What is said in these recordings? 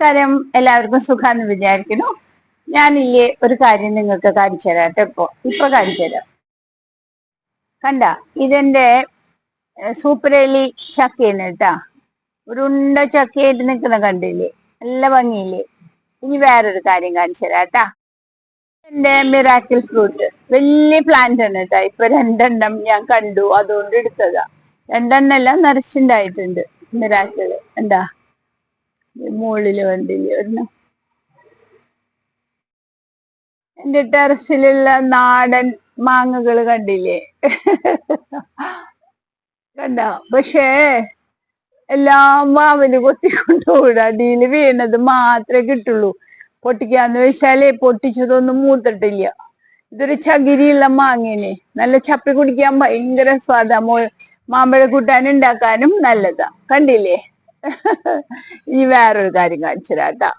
നമസ്കാരം. എല്ലാവർക്കും സുഖാന്ന് വിചാരിക്കുന്നു. ഞാനില്ലേ ഒരു കാര്യം നിങ്ങൾക്ക് കാണിച്ചു തരാം കേട്ടോ ഇപ്പൊ. ഇപ്പൊ കാണിച്ചു തരാം. കണ്ട ഇതെന്റെ ഏഹ്, സൂപ്പറേലി ചക്കയാണ് കേട്ടാ. ഉരുണ്ട ചക്കയായിട്ട് നിൽക്കുന്ന കണ്ടില്ലേ? നല്ല ഭംഗിയില്ലേ? ഇനി വേറൊരു കാര്യം കാണിച്ചു തരാം കേട്ടാ. എന്റെ മിറാക്കിൾ ഫ്രൂട്ട് വലിയ പ്ലാന്റ് ആണ് കേട്ടാ. ഇപ്പൊ രണ്ടെണ്ണം ഞാൻ കണ്ടു. അതുകൊണ്ട് എടുത്തതാ. രണ്ടെണ്ണം എല്ലാം നിറച്ചുണ്ടായിട്ടുണ്ട് മിറാക്കിൾ എന്താ? മുകളിൽ കണ്ടില്ലേ ഒരെണ്ണം എന്റെ ടെറസിലുള്ള നാടൻ മാങ്ങകൾ കണ്ടില്ലേ? കണ്ട? പക്ഷേ എല്ലാം മാവൽ കൊത്തിക്കൊണ്ടുപോകും അടിയിൽ വീണത് മാത്രമേ കിട്ടുള്ളൂ. പൊട്ടിക്കാന്ന് വെച്ചാലേ പൊട്ടിച്ചതൊന്നും മൂത്തിട്ടില്ല. ഇതൊരു ചകിരിയുള്ള മാങ്ങേനെ. നല്ല ചപ്പി കുടിക്കാൻ ഭയങ്കര സ്വാദാ. മാമ്പഴ കൂട്ടാൻ ഉണ്ടാക്കാനും നല്ലതാ. കണ്ടില്ലേ? ഇനി വേറൊരു കാര്യം കാണിച്ചു തരാട്ടാ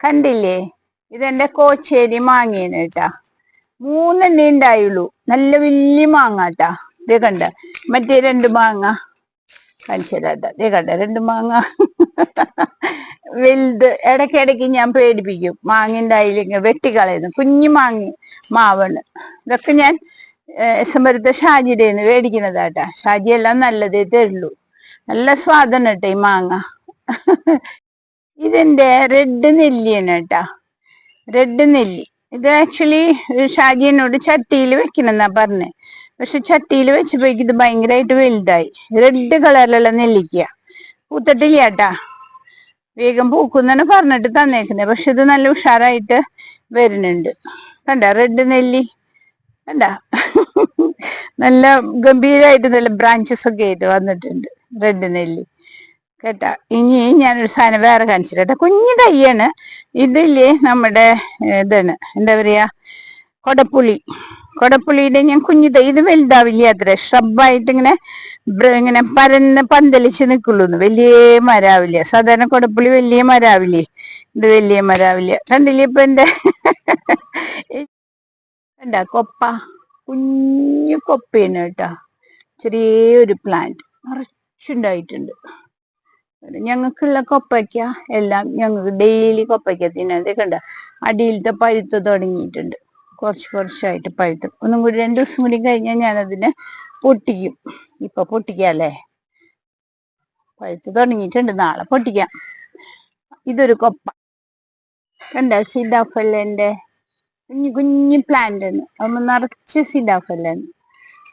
കണ്ടില്ലേ? ഇതെന്റെ കോച്ചേരി മാങ്ങയാണ് കേട്ടാ. മൂന്നെണ്ണേ ഉണ്ടായുള്ളൂ. നല്ല വലിയ മാങ്ങ കേട്ടാ. ഇത് കണ്ട മറ്റേ രണ്ട് മാങ്ങ. കാണിച്ചു തരാട്ടാ ഇത് കണ്ട രണ്ട് മാങ്ങ. വലുത് ഇടയ്ക്കിടയ്ക്ക് ഞാൻ പേടിപ്പിക്കും. മാങ്ങിന്റെ അതിലിങ്ങനെ വെട്ടിക്കളയുന്നു കുഞ്ഞു മാങ്ങി മാവണ്. ഇതൊക്കെ ഞാൻ എസ് എം ഷാജിയുടെ മേടിക്കുന്നതാട്ടാ ഷാജി എല്ലാം നല്ലതേ തരുള്ളൂ. നല്ല സ്വാദാണ് കേട്ടോ ഈ മാങ്ങ. ഇതിന്റെ റെഡ് നെല്ലിയാണ് കേട്ടാ റെഡ് നെല്ലി. ഇത് ആക്ച്വലി ഷാജിയനോട് ചട്ടിയിൽ വെക്കണമെന്നാ പറഞ്ഞത് പക്ഷെ ചട്ടിയിൽ വെച്ചപ്പോഴേക്ക് ഇത് ഭയങ്കരമായിട്ട് വലുതായി. റെഡ് കളറിലുള്ള നെല്ലിക്ക. പൂത്തിട്ടില്ല കേട്ടാ വേഗം പൂക്കുന്നാണ് പറഞ്ഞിട്ട് തന്നേക്കുന്നത് പക്ഷെ ഇത് നല്ല ഉഷാറായിട്ട് വരുന്നുണ്ട്. കണ്ട റെഡ് നെല്ലി? കണ്ട? നല്ല ഗംഭീരമായിട്ട് നല്ല ബ്രാഞ്ചസ് ഒക്കെ ആയിട്ട് വന്നിട്ടുണ്ട്. റെഡ് നെല്ലി. കേട്ടാ? ഇനി ഞാനൊരു സാധനം വേറെ കാണിച്ചിട്ട് കേട്ടോ. കുഞ്ഞു തയ്യാണ് ഇതില്ലേ നമ്മുടെ ഇതാണ്. എന്താ പറയാ? കൊടപ്പുളി. കൊടപ്പുളിയുടെ ഞാൻ കുഞ്ഞു തൈ. ഇത് വലുതാവില്ല അത്ര. ഷ്രബായിട്ട് ഇങ്ങനെ ഇങ്ങനെ പരന്ന് പന്തലിച്ച് നിൽക്കുള്ളൂ വലിയ മരാവില്ല. സാധാരണ കൊടപ്പുളി വലിയ മരാവില്ലേ? ഇത് വലിയ മരാവില്ല. കണ്ടില്ലേ ഇപ്പൊ എന്റെ എന്താ കൊപ്പ. കുഞ്ഞു കൊപ്പയാണ് കേട്ടോ. ചെറിയൊരു പ്ലാന്റ് നിറച്ചുണ്ടായിട്ടുണ്ട് ഞങ്ങൾക്കുള്ള കൊപ്പയ്ക്ക എല്ലാം ഞങ്ങൾക്ക് ഡെയിലി കൊപ്പയ്ക്ക തിന്നാൻ. കണ്ട? അടിയിലത്തെ പഴുത്ത് തുടങ്ങിയിട്ടുണ്ട്. കുറച്ച് കുറച്ചായിട്ട് പഴുത്ത്. ഒന്നും കൂടി രണ്ടു ദിവസം കൂടി കഴിഞ്ഞാൽ ഞാനതിനെ പൊട്ടിക്കും. ഇപ്പൊ പൊട്ടിക്കാല്ലേ പഴുത്ത് തുടങ്ങിയിട്ടുണ്ട്. നാളെ പൊട്ടിക്കാം. ഇതൊരു കൊപ്പ. കണ്ട? സീതാഫലിന്റെ കുഞ്ഞു കുഞ്ഞു പ്ലാന്റ് ആണ്. അമ്മ നിറച്ച് സീതാഫലാണ്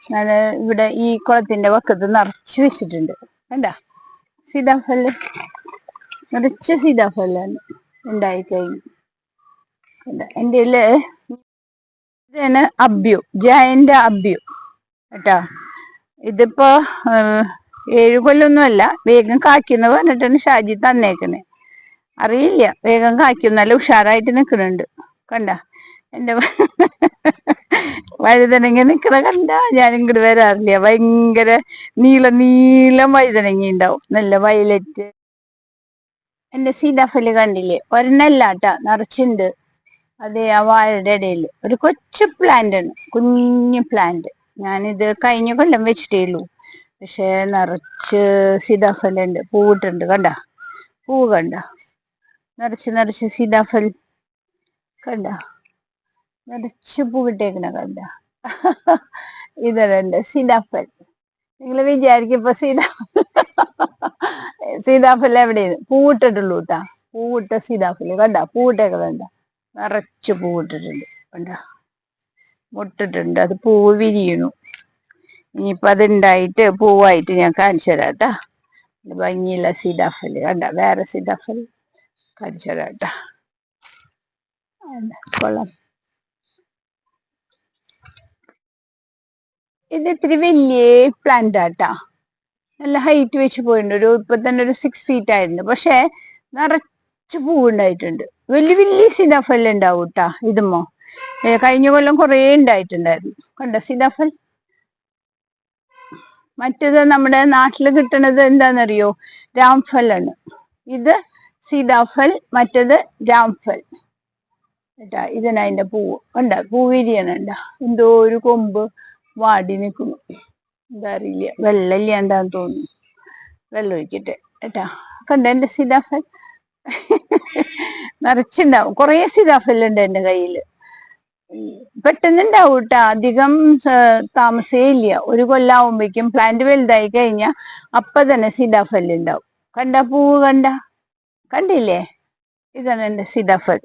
ഞാൻ ഇവിടെ ഈ കുളത്തിന്റെ വക്കത്ത് നിറച്ച് വെച്ചിട്ടുണ്ട്. കണ്ട? സീതാഫൽ. നിറച്ച് സീതാഫലാണ് ഉണ്ടായിക്കഴിഞ്ഞു. എന്റെ ഇതാണ് അബ്യു ജയന്റെ അബ്യു. കേട്ടോ? ഇതിപ്പോ ഏഴു ഏഴ് കൊല്ലൊന്നുമല്ല വേഗം കായ്ക്കുന്ന പറഞ്ഞിട്ടാണ് ഷാജി തന്നേക്കുന്നത് അറിയില്ല വേഗം കായ്ക്കും നല്ല ഉഷാറായിട്ട് നിൽക്കുന്നുണ്ട്. കണ്ട? എന്റെ വഴുതനങ്ങ നിക്കണ കണ്ട ഞാൻ ഇങ്ങോട്ട് വരാറില്ല. ഭയങ്കര നീള നീളം വഴുതനങ്ങ ഉണ്ടാവും നല്ല വയലറ്റ്. എന്റെ സീതാഫൽ കണ്ടില്ലേ? ഒരെണ്ണല്ലാട്ട നിറച്ചുണ്ട്. അതെ ആ വാഴയുടെ ഇടയിൽ ഒരു കൊച്ചു പ്ലാന്റ് ആണ്. കുഞ്ഞു പ്ലാന്റ് ഞാനിത് കഴിഞ്ഞ കൊല്ലം വെച്ചിട്ടേ ഉള്ളൂ. പക്ഷെ നിറച്ച് സീതാഫലുണ്ട് പൂവിട്ടുണ്ട് കണ്ട? പൂ കണ്ട? നിറച്ച് നിറച്ച് സീതാഫൽ കണ്ട? നിറച്ച് പൂവിട്ടേക്കണ കണ്ട ഇതല്ലേ സീതാഫൽ. നിങ്ങൾ വിചാരിക്കുമ്പോ സീതാ സീതാഫൽ എവിടെയാണ് പൂവിട്ടിട്ടുള്ളൂ കേട്ടാ പൂവിട്ട സീതാഫൽ കണ്ട? പൂവിട്ടേക്ക വേണ്ട നിറച്ച് പൂവിട്ടിട്ടുണ്ട്. കണ്ട? മുട്ടിട്ടുണ്ട്. അത് പൂവ് വിരിയണു ഇനിയിപ്പൊ അതുണ്ടായിട്ട് പൂവായിട്ട് ഞാൻ കാണിച്ചു തരാം കേട്ടാ ഭംഗിയുള്ള സീതാഫൽ കണ്ട? വേറെ സീതാഫൽ കാണിച്ചു തരാം കേട്ടാ കൊള്ളാം. ഇത് ഇത്തിരി വലിയ പ്ലാന്റ് ആട്ടാ. നല്ല ഹൈറ്റ് വെച്ച് പോയിട്ടുണ്ട്. ഒരു ഇപ്പൊ തന്നെ ഒരു സിക്സ് ഫീറ്റ് ആയിരുന്നു. പക്ഷെ നിറച്ച് പൂവുണ്ടായിട്ടുണ്ട്. വലിയ വലിയ സീതാഫൽ ഉണ്ടാവും കേട്ടാ ഇതുമോ കഴിഞ്ഞ കൊല്ലം കുറേ ഉണ്ടായിട്ടുണ്ടായിരുന്നു. കണ്ട സീതാഫൽ മറ്റേത് നമ്മുടെ നാട്ടിൽ കിട്ടണത് എന്താണെന്നറിയോ രാംഫലാണ്. ഇത് സീതാഫൽ മറ്റേത് രാംഫൽ. കേട്ടാ ഇതിന് അതിന്റെ പൂവ്. ഉണ്ടാ പൂവിരിയനുണ്ട എന്തോ ഒരു കൊമ്പ്. വാടി നിൽക്കുന്നു എന്താ വെള്ളം ഇല്ലാണ്ടാന്ന് തോന്നുന്നു. വെള്ളം ഒഴിക്കട്ടെ. കേട്ടാ? കണ്ട എന്റെ സിതാഫൽ? നിറച്ചുണ്ടാവും. കുറേ സിതാഫലുണ്ട് ഉണ്ട് എന്റെ കയ്യിൽ. പെട്ടെന്നുണ്ടാവും കേട്ടോ. അധികം താമസേ ഇല്ല ഒരു കൊല്ലാവുമ്പോഴേക്കും പ്ലാന്റ് വലുതായി കഴിഞ്ഞാ അപ്പൊ തന്നെ സിതാഫൽ ഉണ്ടാവും കണ്ട പൂവ് കണ്ട? കണ്ടില്ലേ? ഇതാണ് എന്റെ സിതാഫൽ.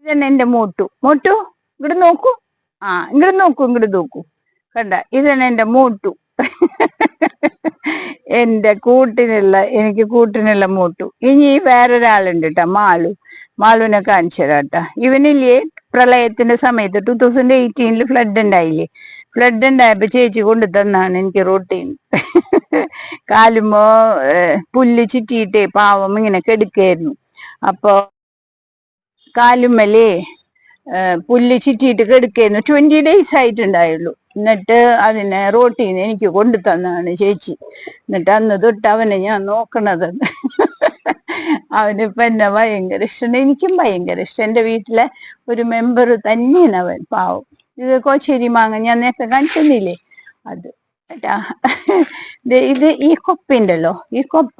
ഇതാണ് എന്റെ മോട്ടു. മോട്ടു? ഇങ്ങോട്ട് നോക്കൂ. ആ ഇങ്ങോട്ട് നോക്കൂ ഇങ്ങോട്ട് നോക്കൂ. കണ്ട ഇതാണ് എന്റെ മൂട്ടു. എന്റെ കൂട്ടിനുള്ള എനിക്ക് കൂട്ടിനുള്ള മൂട്ടു. ഇനി വേറൊരാളുണ്ട് കേട്ടോ മാളു. മാളുവിനെ കാണിച്ചു തരാം കേട്ടോ ഇവനില്ലേ പ്രളയത്തിന്റെ സമയത്ത് ടൂ തൗസൻഡ് എയ്റ്റീനിൽ ഫ്ലഡ് ഉണ്ടായില്ലേ? ഫ്ലഡ് ഉണ്ടായപ്പോ ചേച്ചി കൊണ്ടു തന്നാണ് എനിക്ക് റൊട്ടീൻ കാലുമ്പോ പുല്ല് ചുറ്റിയിട്ടേ പാവം ഇങ്ങനെ കെടുക്കായിരുന്നു. അപ്പോ കാലുമ്മലേ പുല്ല് ചുറ്റിയിട്ട് കെടുക്കുന്നു ട്വന്റി ഡേയ്സ് ആയിട്ടുണ്ടായുള്ളൂ. എന്നിട്ട് അതിനെ റോട്ടീന്ന് എനിക്ക് കൊണ്ടു തന്നാണ് ചേച്ചി. എന്നിട്ട് അന്ന് തൊട്ട് അവനെ ഞാൻ നോക്കണത്. അവനിപ്പ എന്നെ ഭയങ്കര ഇഷ്ടം. എനിക്കും ഭയങ്കര ഇഷ്ടം. എന്റെ വീട്ടിലെ ഒരു മെമ്പർ തന്നെയാണ് അവൻ പാവം. ഇത് കോച്ചേരി മാങ്ങ ഞാൻ നേരത്തെ കാണിക്കുന്നില്ലേ അത്. ഇത് ഈ കൊപ്പ ഉണ്ടല്ലോ ഈ കൊപ്പ